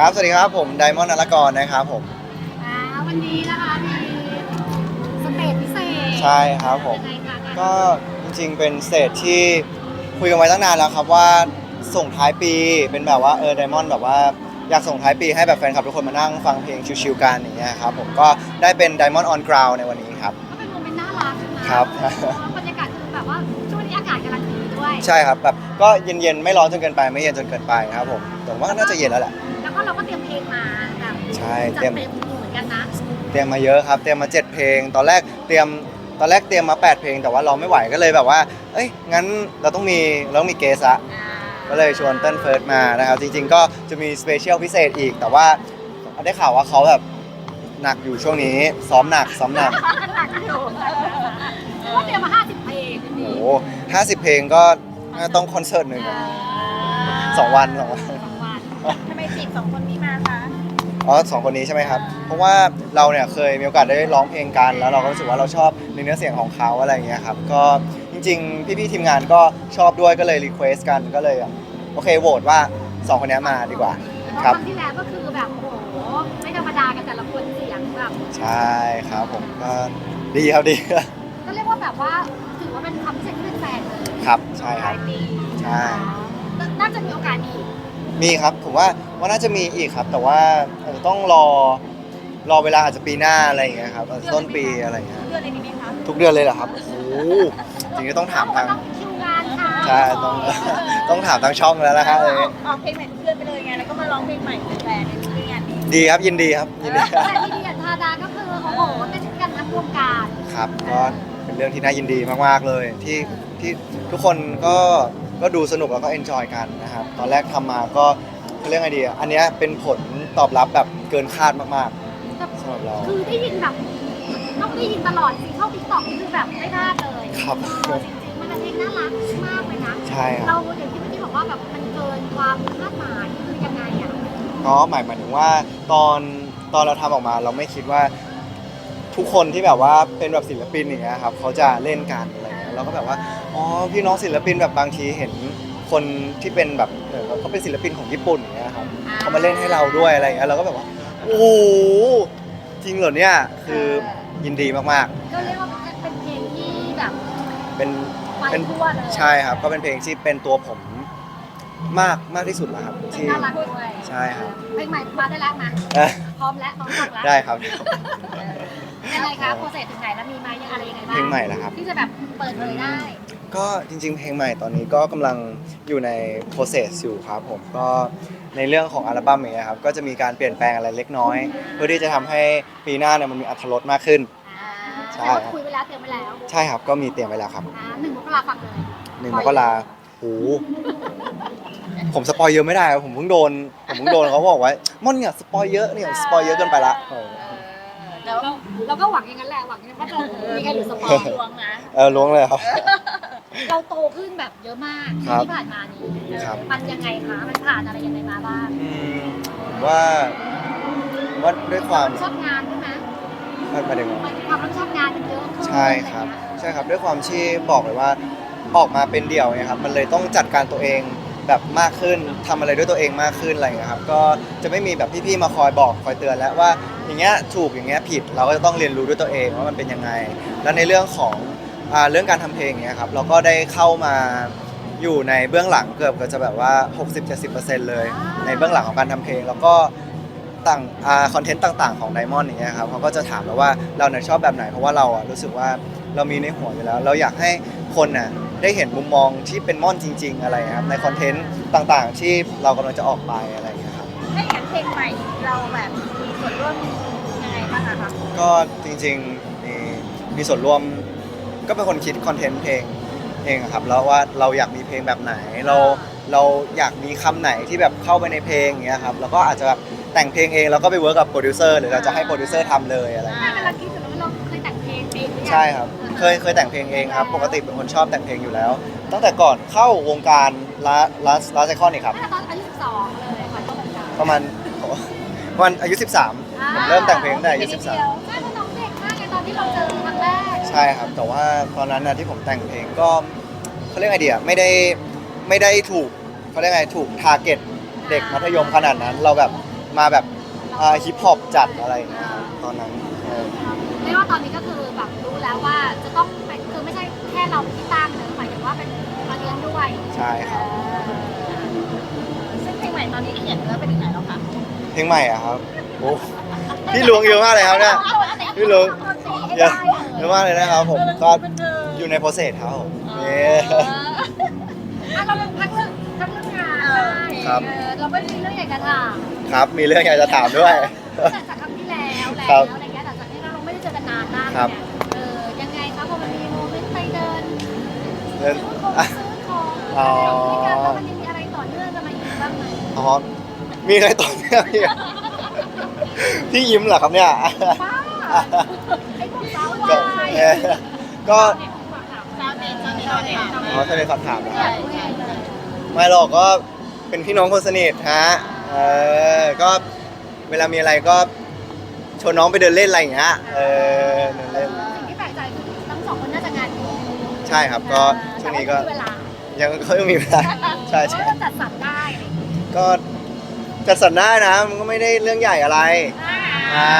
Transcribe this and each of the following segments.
ครับ สวัสดีครับ ผมไดมอนด์นรกรนะครับผม อ่าวันนี้นะคะมีสเตจพิเศษใช่ครับผม ยังไงคะก็จริงๆเป็นสเตจที่คุยกันไว้ตั้งนานแล้วครับว่าส่งท้ายปีเป็นแบบว่าเออไดมอนด์แบบว่าอยากส่งท้ายปีให้แบบแฟนคลับทุกคนมานั่งฟังเพลงชิวๆกันอย่างเงี้ยครับผมก็ได้เป็น Diamond on Ground ในวันนี้ครับ ก็เป็นโมเมนต์น่ารักนะครับบรรยากาศคือแบบว่าช่วงนี้อากาศกำลังดีด้วยใช่ครับแบบก็เย็นๆ ไม่ร้อนจนเกินไปไม่เย็นจนเกินไปครับผมแต่ว่าน่าจะเย็นแล้วแหละ แล้วก็เราก็เตรียมเพลงมาแบบใช่จัดเตรียม เต็มเหมือนกันนะเตรียมมาเยอะครับ เตรียมมา 7 เพลง ตอนแรกเตรียมตอนแรกเตรียมมา 8 เพลง แต่ว่าเราไม่ไหวก็เลยแบบว่า เอ้ยงั้นเราต้องมีเราต้องมีเกสอะอ่าก็เลยชวนเติ้ลเฟิร์สมานะครับจริง ๆ ก็จะมีสเปเชียลพิเศษอีก แต่ว่าได้ข่าวว่าเขาแบบหนักอยู่ช่วงนี้ซ้อมหนักซ้อมหนักหนักอยู่ก็เตรียมมา 50 เพลงโอ้โหห้าสิบเพลงก็น่าต้องคอนเสิร์ตหนึ่งอะสองวันสองวันสองวัน ทำไมจีบสองคนนี้มาคะอ๋อสองคนนี้ใช่ไหมครับ เพราะว่าเราเนี่ยเคยมีโอกาสได้ร้องเพลงกัน แล้วเราก็รู้สึกว่าเราชอบในเนื้อเสียงของเขาอะไรอย่างเงี้ยครับ ก็จริงๆ พี่ๆทีมงานก็ชอบด้วยก็เลยรีเควสกันก็เลยอะโอเคโหวตว่าสองคนนี้มาดีกว่าเพราะครับครั้งที่แล้วก็คือแบบโอ้โหไม่ธรรมดากันแต่ละคนเสียงแบบใช่ครับผมก็ดีครับดี ก็เรียกว่าแบบว่าถือว่าเป็นความพิเศษที่เป็นแฟนเลยครับใช่ครับปลายปีใช่ น่าจะมีโอกาสอีก มีครับผมว่าว่าน่าจะมีอีกครับ แต่ว่าอาจจะต้องรอรอเวลาอาจจะปีหน้าอะไรอย่างเงี้ยครับอาจจะต้นปีอะไรอย่างเงี้ยเดือนอะไรนี้ไหมคะทุกเดือนเลยเหรอครับโอ้โหจริงๆก็ต้องถามทางต้องคิวงานค่ะใช่ต้องต้องถามทางช่องแล้วนะฮะอเลยอกออกเพลงใหม่ทุกเดือนไปเลยไงแล้วก็มาร้องเพลงใหม่เป็นแฟนในงานนี้ดีครับยินดีครับยินดีครับแต่ที่ดีอันทาดาก็คือโอ้โหเป็นกันทั้งวงการครับก็เป็นเรื่องที่น่ายินดีมากๆเลย ที่ที่ทุกคนก็ ก็ดูสนุกแล้วก็เอนจอยกันนะครับตอนแรกทำมาก็เขาเรียกไงดีอะอันเนี้ยเป็นผลตอบรับแบบเกินคาดมากๆสำหรับเราคือได้ยินแบบต้องได้ยินตลอดสิเข้าติ๊กต็อกนี่คือแบบไม่พลาดเลยครับเออจริงๆมันเป็นเพลงน่ารักมากเลยนะใช่คเรารับอย่างที่เมื่อกี้บอกว่าแบบมันเกินความคาดหมายคือยังไงอะก็หมายหมายถึงว่าตอนตอนเราทำออกมาเราไม่คิดว่าทุกคนที่แบบว่าเป็นแบบศิลปินอย่างเงี้ยครับเขาจะเล่นกันอะไรเงี้ยเราก็แบบว่า อ๋อพี่น้องศิลปินแบบบางทีเห็นคนที่เป็นแบบเออเขาเป็นศิลปินของญี่ปุ่นอย่างเงี้ยครับเขามาเล่นให้เราด้วยอะไรเงี้ยเราก็แบบว่าโอ้โหจริงเหรอเนี่ยคือยินดีมากก็เรียกว่าเป็นเพลงที่แบบๆ เป็นไปเป็นทั่วเลยใช่ครับ ก็เป็นเพลงที่เป็นตัวผมมากมากที่สุดแล้วครับเป็นที่ น่ารักด้วยใช่ครับ เพลงใหม่มาได้แล้วมาเอ้ยพร้อมแล้วพร้อมฟังแล้วได้ครับ ยังไงคะโปรเซสถึงไหนแล้วมีไหมยังอะไรยังไงบ้างเพลงใหม่แล้วครับ ที่จะแบบเปิดเผยได้ ก็จริงๆ เพลงใหม่ตอนนี้ก็กำลังอยู่ใน process อยู่ครับผมก็ในเรื่องของอัลบั้มอย่างเงี้ยครับก็จะมีการเปลี่ยนแปลงอะไรเล็กน้อย เพื่อที่จะทำให้ปีหน้าเนี่ยมันมีอรรถรสมากขึ้นใช่ใช่คุยไปแล้วเตรียมไปแล้วใช่ครับก็มีเตรียมไว้แล้วครับอ่าหนึ่งมกราฟังเลยหนึ่งมกราโอ้โหผมสปอยเยอะไม่ได้ครับผมเพิ่งโดนผมเพิ่งโดนเขาบอกว่าม่อนเนี่ยสปอยเยอะเนี่ยสปอยเยอะเกินไปละโอ้โหแล้ว เราเราก็หวังอย่างนั้นแหละหวังว่าจะมีใครหรือสปอลยลวงนะเออล้วงเลยครับ เราโตขึ้นแบบเยอะมากครับที่ผ่านมานี้ครับ มันยังไงคะมันผ่านอะไรยังไงมาบ้างอืมผมว่าผมว่าด้วยความชอบงานใช่ไหมหมายถึงว่ามันความรับผิดชอบงานมันเยอะขึ้นใช่ครับ ใช่ครับด้วยความที่บอกเลยว่าออกมาเป็นเดี่ยวเนี่ยครับมันเลยต้องจัดการตัวเองแบบมากขึ้นทำอะไรด้วยตัวเองมากขึ้นอะไรอย่างเงี้ยครับก็จะไม่มีแบบพี่ๆมาคอยบอกคอยเตือนแล้วว่า อย่างเงี้ยถูกอย่างเงี้ยผิดเราก็จะต้องเรียนรู้ด้วยตัวเองว่ามันเป็นยังไง แล้วในเรื่องของอ่าเรื่องการทำเพลงเงี้ยครับเราก็ได้เข้ามาอยู่ในเบื้องหลังเกือบก็จะแบบว่า 60-70%เลยในเบื้องหลังของการทำเพลง แล้วก็ต่างอคอนเทนต์ต่าง ๆของไดมอนด์อย่างเงี้ยครับเขาก็จะถามเราว่าเราเนี่ยชอบแบบไหนเพราะว่าเราอะรู้สึกว่าเรามีในหัวอยู่แล้ว เราอยากให้คนน่ะได้เห็นมุมมองที่เป็นม่อนจริง ๆ อะไรครับในคอนเทนต์ต่างๆ ที่เรากำลังจะออกไปอะไรอย่างเงี้ยครับให้อย่างเพลงใหม่เราแบบมีส่วนร่วม บ้างอะคะก็จริงๆมีมีส่วนร่วมก็เป็นคนคิดคอนเทนต์เพลงเองอะครับแล้วว่าเราอยากมีเพลงแบบไหนเราเราอยากมีคำไหนที่แบบเข้าไปในเพลงอย่างเงี้ยครับแล้วก็อาจจะแบบแต่งเพลงเองแล้วก็ไปเวิร์กกับโปรดิวเซอร์หรือเราจะให้โปรดิวเซอร์ทำเลยอะไรอย่างเงี้ยไม่กำลังคิดอยู่ว่าเราเคยแต่งเพลงเองหรือยังใช่ครับ เคยเคยแต่งเพลงเองครับ ปกติเป็นคนชอบแต่งเพลงอยู่แล้ว ตั้งแต่ก่อนเข้าวงการลาลาลาไซคอนนี่ครับ ตั้งแต่ตอนอายุ12เลยก่อนเข้าวงการประมาณโอ้ประมาณอายุ 13 ผมเริ่มแต่งเพลงตั้งแต่อายุ13ใช่เพราะน้องเด็กมากไงตอนที่เราเจอครั้งแรกใช่ครับ แต่ว่าตอนนั้นนะที่ผมแต่งเพลงก็เขาเรียกไงดีอะไม่ได้ไม่ได้ถูกเขาเรียกไงถูกทาร์เก็ตเด็กมัธยมขนาดนั้น เราแบบมาแบบฮิปฮอปจัดอะไรอย่างเงี้ยครับตอนนั้นเออเรียกว่าตอนนี้ก็คือแบบรู้แล้วว่าจะต้องเป็นคือไม่ใช่แค่เราที่ตั้งเนอะหมายถึงว่าเป็นมาเรียนด้วยใช่ครับ ซึ่งเพลงใหม่ตอนนี้เขียนเนื้อไปถึงไหนแล้วคะเพลงใหม่อะครับโอ้ พี่ลวงเยอะมากเลยครับเนี่ยพี่ลุงเยอะเยอะมากเลยนะครับผมก็อยู่ในโปรเซสครับผมเย้อะเราเป็นพักเรื่องพักเรื่องงานได้ครับเออเราไม่มีเรื่องอยากจะถามครับมีเรื่องอยากจะถามด้วยจากจากครั้งที่แล้วแล้วครับอะไรเงี้ยแต่จากที่เราไม่ได้เจอกันนานมากครับเนี่ยเออยังไงคะพอมันมีโมเมนต์ไปเดินเดินซื้อของอะซื้อของอ๋ออะไรอย่างเงี้ยแล้วมันยังมีอะไรต่อเนื่องกันมาอีกบ้างไหมอ๋อมีอะไรต่อเนี่ยพี่ พี่ยิ้มเหรอครับเนี่ยป้าไอ้พวกสาวก็วายเออก็ชาวเน็ตชาวเน็ตชาวเน็ตอ๋อทะเลฝากถามนะอยากรู้ไงเลยไม่หรอกก็เป็นพี่น้องคนสนิทฮะ เออ ก็เวลามีอะไรก็ชวนน้องไปเดินเล่นอะไรอย่างเงี้ย เออเดินเล่น สิ่งที่แปลกใจคือทั้งสองคนน่าจะงานเยอะใช่ครับ ก็ช่วงนี้ก็แต่ว่าไม่มีเวลายังก็ยังมีเวลา ใช่ใช่ ก็จัดสรรได้อะไรอย่างเงี้ยก็ จัดสรรได้นะ มันก็ไม่ได้เรื่องใหญ่อะไร อ่า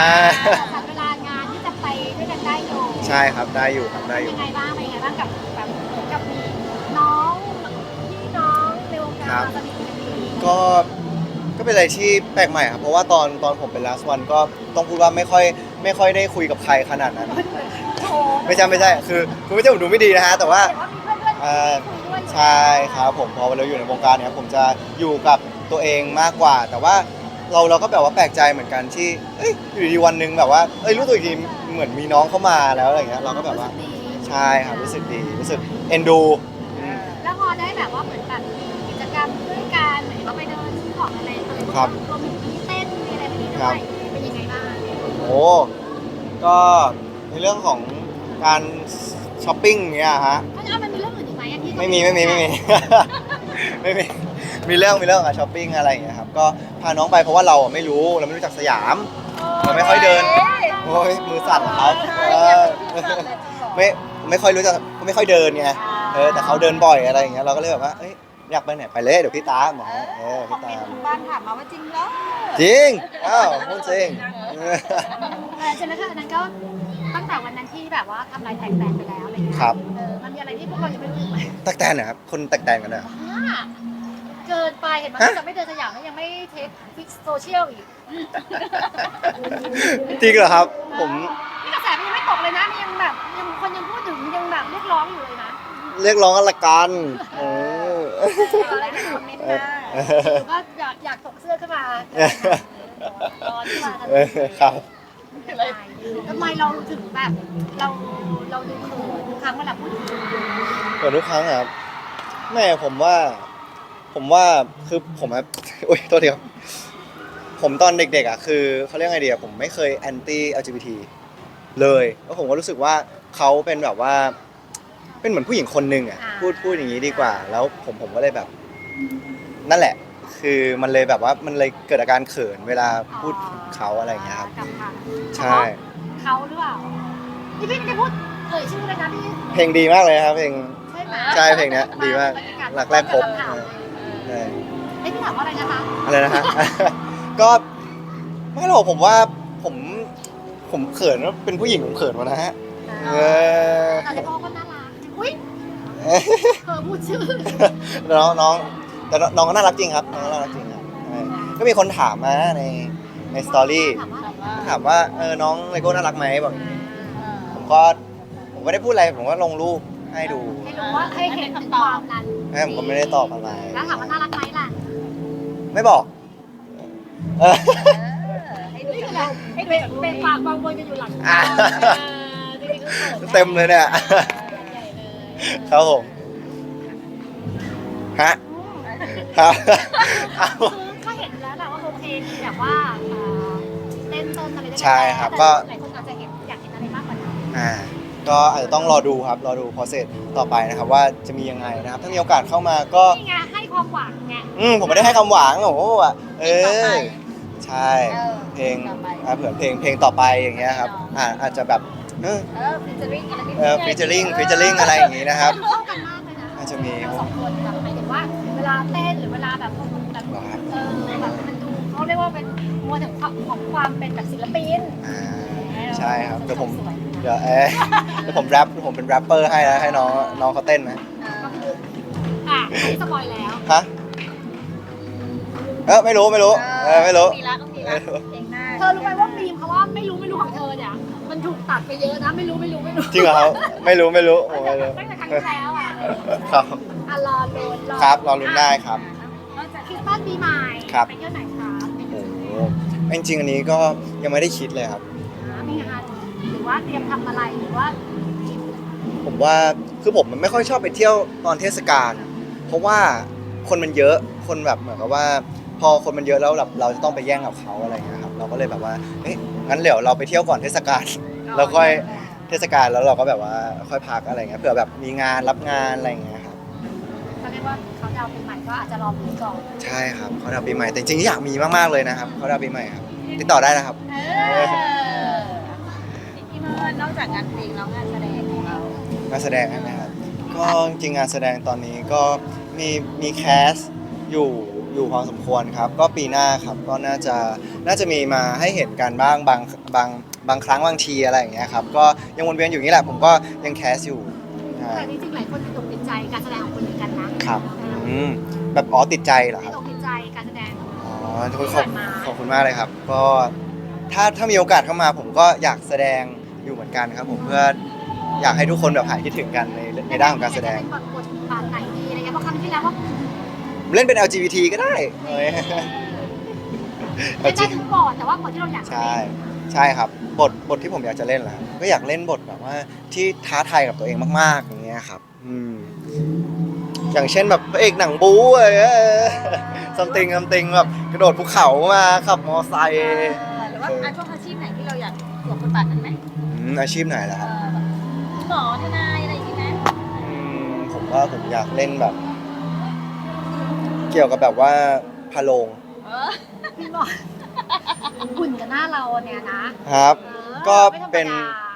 จัดสรรเวลางานที่จะไปด้วยกันได้อยู่ใช่ครับได้อยู่ครับได้อยู่ยังไงบ้างเป็นยังไงบ้างกับแบบเหมือนกับมีน้องพี่น้องในวงการครับสนิทกันดีก็ก็เป็นอะไรที่แปลกใหม่ครับเพราะว่าตอนตอนผมเป็น last one ก็ต้องพูดว่าไม่ค่อยไม่ค่อยได้คุยกับใครขนาดนั้นโชว์ไม่ใช่ไม่ใช่คือคือไม่ใช่ผมดูไม่ดีนะฮะแต่ว่า แต่ว่ามีเพื่อนๆเอ่อที่คุยด้วยใช่ครับผมพอเราอยู่ในวงการเนี่ยผมจะอยู่กับ ตัวเองมากกว่า แต่ว่าเราเราก็แบบว่าแปลกใจเหมือนกันที่เอ้ยอยู่ดีๆวันหนึ่งแบบว่าเอ้ยรู้ตัวอีกทีเหมือนมีน้องเข้ามาแล้วอะไรเงี้ยเราก็แบบว่ารู้สึกดีใช่ครับรู้สึกดีรู้สึกเอ็นดูอืมแล้วพอได้แบบว่าเหมือนแบบมีกิจกรรมด้วยกันเหมือนเราไปเดินซื้อของอะไรอะไรพวกครับรวมถึงมีเต้นมีอะไรแบบนี้ครัด้วบยเป็นยังไงบ้างโอ้ก็ในเรื่องของการช้อปปิ้งเงี้ยฮะถ้าเอามันมีเรื่องอื่นอีกไหมอะที่ไม่มีไม่มีไม่มีไม่มี มีเรื่องมีเรื่องการช้อปปิ้งอะไรอย่างเงี้ยครับก็พาน้องไปเพราะว่าเราอะไม่รู้เราไม่รู้จักสยาม เราไม่ค่อยเดิน โอ้ยมือสั่นเหรอครับเออไม่ไม่ค่อยรู้จักไม่ค่อยเดินไงเออแต่เขาเดินบ่อยอะไรอย่างเงี้ยเราก็เลยแบบว่าเอ้ยอยากไปไหนไปเลยเดี๋ยวพี่ตามบอกเออคอพี่มเมนตามต์ทางบ้านถามมาว่าจริงเหรอจริงอ้าวพูดจริงเออใช่ไหมคะอันนั้นก็ตั้งแต่วันนั้นที่แบบว่าทำลายแตกแตนไปแล้วอะไรเงี้ยครับเออมันมีอะไรที่พวกเรายังไม่รู้อีกไหมตักแตนเหรอครับคนตักแตนกันเหรอบ้า เกินไปเห็นไหมฮะจะไม่เดินสยามแล้วยังไม่เทคฟิกโซเชียลอีกจริงเหรอครับ ผมนี่กระแสมันยังไม่ตกเลยนะมันยังแบบยังคนยังพูดถึงยังแบบเรียกร้องอยู่เลยนะเรียกร้องอะไรกันเอออะไรในคอมเมนต์เอมาอหรือว่าอยากอยากถกเสื้อขึ้นมาร้อนขึ้นมาทันเอทีอครับทำไมเราถึงแบบเราเราดูเขินทุกครั้งเวลาพูดถึงเปิดทุกครั้งอะครับแม่ผมว่า ผมว่าคือผมอะ อุ้ยโทษทีครับผมตอนเด็กๆอะคือเขาเรียกไงดีอะผมไม่เคยแอนตี้ LGBT เลยแล้วผมก็รู้สึกว่าเขาเป็นแบบว่า เป็นเหมือนผู้หญิงคนหนึ่งอะพูดพูดอย่างนี้ดีกว่า แล้วผมผมก็เลยแบบ นั่นแหละ คือมันเลยแบบว่ามันเลยเกิดอาการเขินเวลาพูดถึงเขาอะไรอย่างเงี้ยครับกับทางใช่ เขาหรือเปล่านี่พี่ไม่ได้พูดเอ่ยชื่อเลยนะพี่เพลงดีมากเลยครับเพลง ใช่ไหมใช่เพลงเนี้ยดีมากหลักแรกพบถาม ใช่เอ้ยพี่ถามว่าอะไรนะคะอะไรนะฮะ ก็ไม่หรอกผมว่าผมผมเขินว่าเป็นผู้หญิงผมเขินวะนะฮะเออแต่ในพ่อก็น่ารักอุ้ยเธอพูดชื่อน้องน้องแต่น้องก็น่ารักจริงครับน้องก็น่ารักจริงครับใช่ก็มีคนถามมาในในสตอรี่ถามว่าอะไรถามว่าเออน้องเลโก้น่ารักไหมบอกอย่างนี้ผมก็ผมไม่ได้พูดอะไรผมก็ลงรูป ให้ดูให้รู้ว่าให้เห็นถึงความนั้นให้ผมก็ไม่ได้ตอบอะไร แล้วถามว่าน่ารักไหมล่ะไม่บอกเออ ให้ดูนี่จากคือเราเป็นเป็นปากบางบนจะอยู่หลังอ่าจริงๆก็ขินนะเต็มเลยเนี่ย ใหญ่เลยครับผม ฮะ ครับเอาคือก็เห็นแล้วแหละว่าโอเคมีแบบว่าเอ่อเต้นเต้นอะไรด้วยกันใช่ครับแต่ก็ หลายคนอาจจะเห็นอยากเห็นอะไรมากกว่านั้นอ่า ก็อาจจะต้องรอดูครับ รอดูพอเสร็จต่อไปนะครับว่าจะมียังไงนะครับ ถ้ามีโอกาสเข้ามาก็ นี่ไงให้ความหวังไง อืมผมไม่ได้ให้คำหวังโอ้โหอะเออใช่ เออเพลงต่อไปอ่าเผื่อเพลงเพลงต่อไปอย่างเงี้ยครับอ่าอาจจะแบบเออเออฟิชเจอริงอะไรที่เออฟิชเจอริงฟิชเจอริงอะไรอย่างงี้นะครับ เข้ากันมากเลยนะอาจจะมี ทั้งสองคนแบบหมายถึงว่าเวลาเต้นหรือเวลาแบบแบบเหรอครับเออแบบมันดูเขาเรียกรียกว่าเป็นมวลถึงความของความเป็นแบบศิลปินอ่าใช่ครับเดี๋ยวผม สวยเดี๋ยวเอ๊ะเดี๋ยวผมแรปผมเป็นแรปเปอร์ให้นะให้น้องน้องเขาเต้นนะก็คืออะอันนี้สปอยแล้วฮะเออไม่รู้ไม่รู้เออไม่รู้ มีละต้องมีละเพลงหน้าเธอรู้ไหมว่ามีมเขาว่าไม่รู้ไม่รู้ของเธอเนี่ยมันถูกตัดไปเยอะนะไม่รู้ไม่รู้ไม่รู้จริงเหรอครับไม่รู้ไม่รู้ผมไม่รู้ตั้งแต่ครั้งที่แล้วอะครับอะรอลุ้นครับรอลุ้นได้ครับนอกจากคริสต์มาสปีใหม่ครับไปเที่ยวไหนครับโอ้โหจริงๆอันนี้ก็ยังไม่ได้คิดเลยครับมีงานหรือ ว่าเตรียมทำอะไรหรือว่าผมว่าคือผมมันไม่ค่อยชอบไปเที่ยวตอนเทศกาลเพราะว่าคนมันเยอะคนแบบเหมือนกับว่า พอคนมันเยอะแล้วแบบเราจะต้องไปแย่งกับเขาอะไรเงี้ยครับเราก็เลยแบบว่าเอ๊ะงั้นเดี๋ยวเราไปเที่ยวก่อนเทศกาลแล้วค่อยเทศกาลแล้วเราก็แบบว่าค่อยพักอะไรเงี้ยเผื่อแบบมีงานรับงานอะไรเงี้ยครับเขาเรียกว่าเขาดาวน์ปีใหม่ก็อาจจะรอลุ้นก่อนใช่ครับเขาดาวน์ปีใหม่แต่จริงๆอยากมีมากๆเลยนะครับเขาดาวน์ปีใหม่ครับติดต่อได้นะครับ นนอกจากงานเพลงแล้วงานแสดงของเรางานแสดงใช่ไหมครับก็จริงๆงานแสดงตอนนี้ก็มีมีแคสอยู่อยู่พอสมควรครับ ก็ปีหน้าครับก็น่าจะน่าจะมีมาให้เห็นกันบ้างบางบางบางครั้งบางทีอะไรอย่างเงี้ยครับก็ยังวนเวียนอยู่อย่างนี้แหละผมก็ยังแคสอยู่ใช่แต่จริงๆหลายคนติดตกติดใจการแสดงของคุณเหมือนกันนะครับอืมแบบอ๋อติดใจเหรอคติดรับตกติดใจการแสดง อ๋อทุกคนขอบขอบคุณมากเลยครับ ก็ถ้าถ้ามีโอกาสเข้ามาผมก็อยากแสดงอยู่เหมือน กันครับผมเพื่ออยากให้ทุกคนแบบหายคิดถึงกันในในด้านของการแสดง เป็นบทบทบาทไหนดีอะไรเงี้ยเพราะครั้งที่แล้วว่าเล่นเป็น LGBT ก็ได้เฮ้ย เล่นได้ทุกบทแต่ว่าบทที่เราอยากจะใช่เล่นใช่ครับบทบทที่ผมอยากจะเล่นแหละครับก็อยากเล่นบทแบบว่าที่ท้าทายกับตัวเองมาก ๆ อย่างเงี้ยครับ อืม อย่างเช่นแบบพระเอกหนังบู๊อะไรเงี้ยซัมติงซัมติงแบบกระโดดภูเขามาขับมอไซเอค์ อหรือว่าอาชีพอาชีพไหนที่เรา มอาชีพไหนล่ะเอครับอแบบหมอทนายอะไรอย่างงี้ไหมอืมผมว่าผมอยากเล่นแบบ เกี่ยวกับแบบว่าพะโลงเออพี่บอกหุ่นกับหน้าเราเนี่ยนะครับ เออก็ไม่ธรรมดาเป็น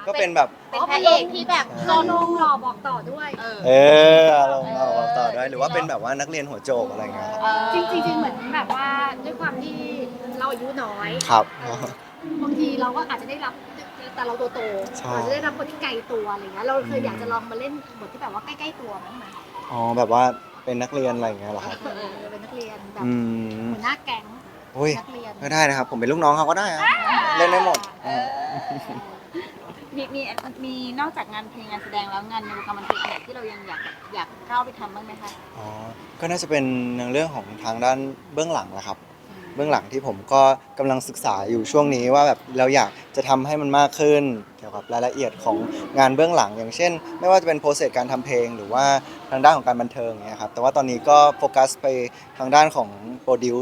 ก็เป็นแบบ เป็นพระเอกที่แบบรอลงรอบอกต่อด้วย เออ เออลองเราต่อได้หรือว่าเป็นแบบว่านักเรียนหัวโจกอะไรเงี้ยครับเออจริงๆจริงๆเหมือนแบบว่าด้วยความที่เราอายุน้อยครับ บางทีเราก็อาจจะได้รับ แต่เราตัวโตใช่อาจจะได้รับบทที่ไกลตัวอะไรเงี้ยเราเคยอยากจะลองมาเล่นบทที่แบบว่าใกล้ๆตัวมั้างไหมอ๋อแบบว่าเป็นนักเรียนอะไรอย่างเงี้ยเหรอครับเออเป็นนักเรียนแบบอืมหัวหน้าแก๊งโอ้ยนักเรียนก็ได้นะครับ ผมเป็นลูกน้องเขาก็ได้อะเล่นได้หมดเออมีมีมีนอกจากงานเพลงงานแสดงแล้วงานในวงการบันเทิงไหนที่เรายังอยากอยากเข้าไปทำบ้างไหมคะ อ๋อก็น่าจะเป็นในเรื่องของทางด้านเบื้องหลังนะครับ เบื้องหลังที่ผมก็กำลังศึกษาอยู่ช่วงนี้ว่าแบบเราอยากจะทำให้มันมากขึ้นเกี่ยวกับรายละเอียดของงานเบื้องหลัง อย่างเช่น ไม่ว่าจะเป็นโปรเซสการทำเพลง หรือว่าทางด้านของการบันเทิงเนี่ยครับแต่ว่าตอนนี้ก็โฟกัสไปทางด้านของโปรดิว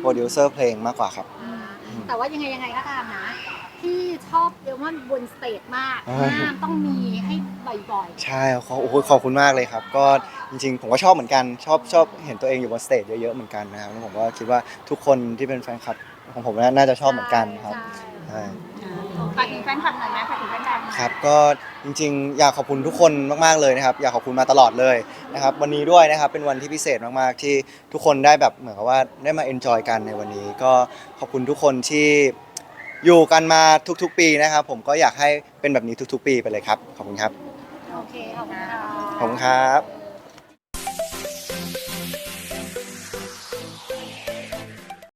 โปรดิวเซอร์เพลงมากกว่าครับ แต่ว่ายังไงยังไงก็ตามนะ ชอบเดมอนบนสเตจมากอ่าห้ามต้องมีให้บ่อยใช่ขอโอ้โหขอบคุณมากเลยครับ ก็จริงๆ ผมก็ชอบเหมือนกันชอบชอบเห็นตัวเองอยู่บนสเตจเยอะๆเหมือนกันนะครับแล้วผมก็คิดว่าทุกคนที่เป็นแฟนคลับของผมน่าจะๆชอบเหมือนกันครับใช่ใช่ ฝากถึงแฟนคลับหน่อยไหมฝากถึงแฟนคลับหน่อยครับก็จริงๆ อยากขอบคุณทุกคนมากๆเลยนะครับ อยากขอบคุณมาตลอดเลยนะครับวันนี้ด้วยนะครับเป็นวันที่พิเศษมากๆที่ทุกคนได้แบบเหมือนกับว่าได้มาเอนจอยกันในวันนี้ ก็ขอบคุณทุกคนที่ อยู่กันมาทุกๆ ปีนะครับ ผมก็อยากให้เป็นแบบนี้ทุกๆ ปีไปเลยครับ ขอบคุณครับ โอเคขอบคุณค่ะ ขอบคุณครับ